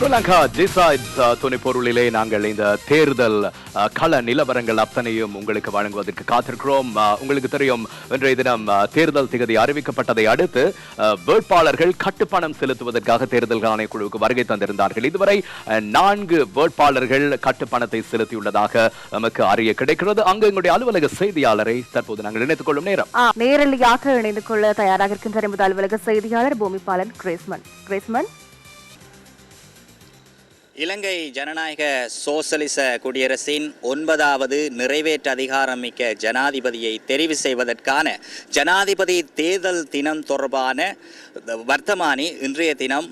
Sri Lanka decides துணை பொருளிலே நாங்கள் இந்த தேர்தல் கள நிலவரங்கள் அத்தனையும் உங்களுக்கு வழங்குவதற்கு காத்திருக்கிறோம். உங்களுக்கு தெரியும் இன்றைய தினம் தேர்தல் திகதி அறிவிக்கப்பட்டதை அடுத்து வேட்பாளர்கள் கட்டுப்பணம் செலுத்துவதற்காக தேர்தல் ஆணைக்குழுவுக்கு வருகை தந்திருந்தார்கள். இதுவரை நான்கு வேட்பாளர்கள் கட்டுப்பணத்தை செலுத்தியுள்ளதாக நமக்கு அறிய கிடைக்கிறது. அங்கு எங்களுடைய அலுவலக செய்தியாளரை தற்போது நாங்கள் இணைத்துக் கொள்ளும் நேரம். ஆ, நேரலையாக இணைந்து கொள்ள தயாராக இருக்கின்ற அலுவலக செய்தியாளர் பூமிபாலன் கிரேஸ்மன். கிரேஸ்மன் இலங்கை ஜனநாயக சோசலிச குடியரசின் ஒன்பதாவது நிறைவேற்று அதிகாரமிக்க ஜனாதிபதியை தெரிவு செய்வதற்கான ஜனாதிபதி தேர்தல் தினம் தொடர்பான வர்த்தமானி இன்றைய தினம்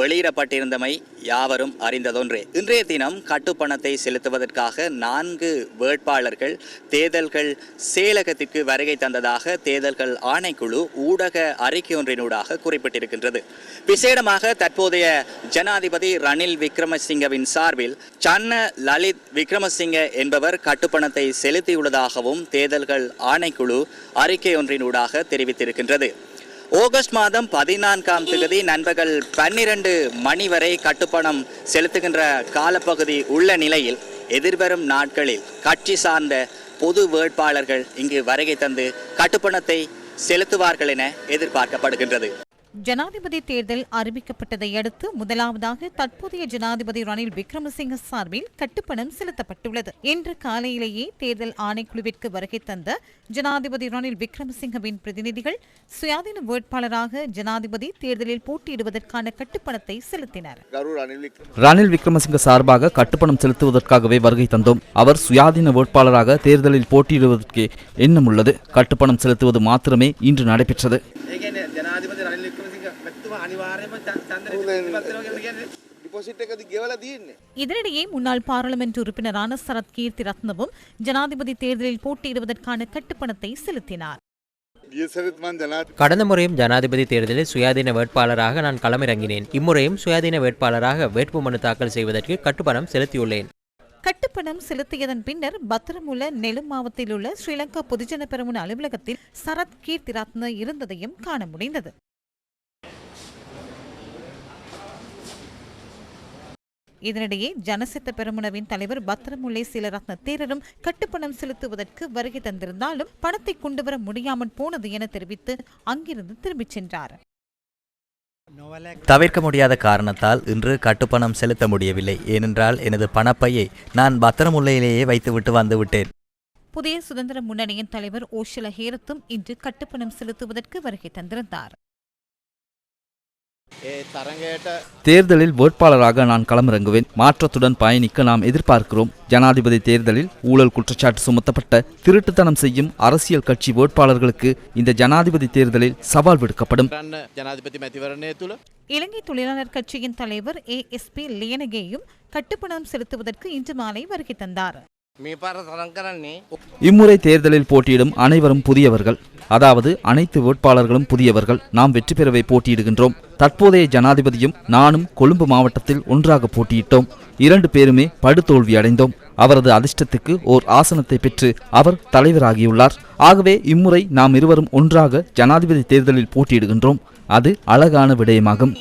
வெளியிடப்பட்டிருந்தமை யாவரும் அறிந்ததொன்றே. இன்றைய தினம் கட்டுப்பணத்தை செலுத்துவதற்காக நான்கு வேட்பாளர்கள் தேர்தல்கள் செயலகத்திற்கு வருகை தந்ததாக தேர்தல்கள் ஆணைக்குழு ஊடக அறிக்கை ஒன்றினூடாக குறிப்பிட்டிருக்கின்றது. விசேடமாக தற்போதைய ஜனாதிபதி ரணில் விக்ரமசிங்கவின் சார்பில் சன்ன லலித் விக்ரமசிங்க என்பவர் கட்டுப்பணத்தை செலுத்தியுள்ளதாகவும் தேர்தல்கள் ஆணைக்குழு அறிக்கை ஒன்றினூடாக தெரிவித்திருக்கின்றது. ஆகஸ்ட் மாதம் பதினான்காம் தேதி நண்பகல் பன்னிரண்டு மணி வரை கட்டுப்பணம் செலுத்துகின்ற காலப்பகுதி உள்ள நிலையில் எதிர்வரும் நாட்களில் கட்சி சார்ந்த பொது வேட்பாளர்கள் இங்கு வருகை தந்து கட்டுப்பணத்தை செலுத்துவார்கள் என எதிர்பார்க்கப்படுகின்றது. ஜனாதிபதி தேர்தல் அறிவிக்கப்பட்டதை அடுத்து முதலாவதாக தற்போதைய ஜனாதிபதி ரணில் விக்ரமசிங்க சார்பில் கட்டுப்பணம் செலுத்தப்பட்டுள்ளது. இன்று காலையிலேயே தேர்தல் ஆணைக்குழுவிற்கு வருகை தந்த ஜனாதிபதி ரணில் விக்ரமசிங்கவின் பிரதிநிதிகள் சுயாதீன வேட்பாளராக ஜனாதிபதி தேர்தலில் போட்டியிடுவதற்கான கட்டுப்பணத்தை செலுத்தினர். ரணில் விக்ரமசிங்க சார்பாக கட்டுப்பணம் செலுத்துவதற்காகவே வருகை தந்தோம். அவர் சுயாதீன வேட்பாளராக தேர்தலில் போட்டியிடுவதற்கு எண்ணம் உள்ளது. கட்டுப்பணம் செலுத்துவது மாத்திரமே இன்று நடைபெற்றது. இதனிடையே முன்னாள் பாராளுமன்ற உறுப்பினரான சரத் கீர்த்தி ரத்னவும் ஜனாதிபதி தேர்தலில் போட்டியிடுவதற்கான கட்டுப்பணத்தை செலுத்தினார். கடந்த முறையும் ஜனாதிபதி தேர்தலில் சுயாதீன வேட்பாளராக நான் களமிறங்கினேன். இம்முறையும் சுயாதீன வேட்பாளராக வேட்புமனு தாக்கல் செய்வதற்கு கட்டுப்பணம் செலுத்தியுள்ளேன். கட்டுப்பணம் செலுத்தியதன் பின்னர் பத்திரமுள்ள நெலும் மாவட்டத்தில் உள்ள ஸ்ரீலங்கா பொதுஜன பெரமுன அலுவலகத்தில் சரத் கீர்த்தி ரத்ன இருந்ததையும் காண முடிந்தது. இதனிடையே ஜனசித்த பெருமுனவின் தலைவர் பத்திரமுல்லை சீலரத்ன தேரரும் கட்டுப்பணம் செலுத்துவதற்கு வருகை தந்திருந்தாலும் பணத்தை கொண்டு வர முடியாமல் போனது என தெரிவித்து அங்கிருந்து திரும்பிச் சென்றார். தவிர்க்க முடியாத காரணத்தால் இன்று கட்டுப்பணம் செலுத்த முடியவில்லை. ஏனென்றால் எனது பணப்பையை நான் பத்திரமுல்லையிலேயே வைத்துவிட்டு வந்துவிட்டேன். புதிய சுதந்திர முன்னணியின் தலைவர் ஓஷில ஹேரத்தும் இன்று கட்டுப்பணம் செலுத்துவதற்கு வருகை தந்திருந்தார். தேர்தலில் வேட்பாளராக நான் களமிறங்குவேன். மாற்றத்துடன் பயணிக்க நாம் எதிர்பார்க்கிறோம். ஜனாதிபதி தேர்தலில் ஊழல் குற்றச்சாட்டு சுமத்தப்பட்ட திருட்டுத்தனம் செய்யும் அரசியல் கட்சி வேட்பாளர்களுக்கு இந்த ஜனாதிபதி தேர்தலில் சவால் விடுக்கப்படும். இலங்கை தொழிலாளர் கட்சியின் தலைவர் ஏ எஸ் பி லியனகேயும் கட்டுப்பணம் செலுத்துவதற்கு இன்று மாலை வருகை தந்தார். இம்முறை தேர்தலில் போட்டியிடும் அனைவரும் புதியவர்கள். அதாவது அனைத்து வேட்பாளர்களும் புதியவர்கள். நாம் வெற்றி பெறவை போட்டியிடுகின்றோம். தற்போதைய ஜனாதிபதியும் நானும் கொழும்பு மாவட்டத்தில் ஒன்றாக போட்டியிட்டோம். இரண்டு பேருமே படுதோல்வி அடைந்தோம். அவரது அதிர்ஷ்டத்துக்கு ஓர் ஆசனத்தை பெற்று அவர் தலைவராகியுள்ளார். ஆகவே இம்முறை நாம் இருவரும் ஒன்றாக ஜனாதிபதி தேர்தலில் போட்டியிடுகின்றோம். அது அழகான விடயமாகும்.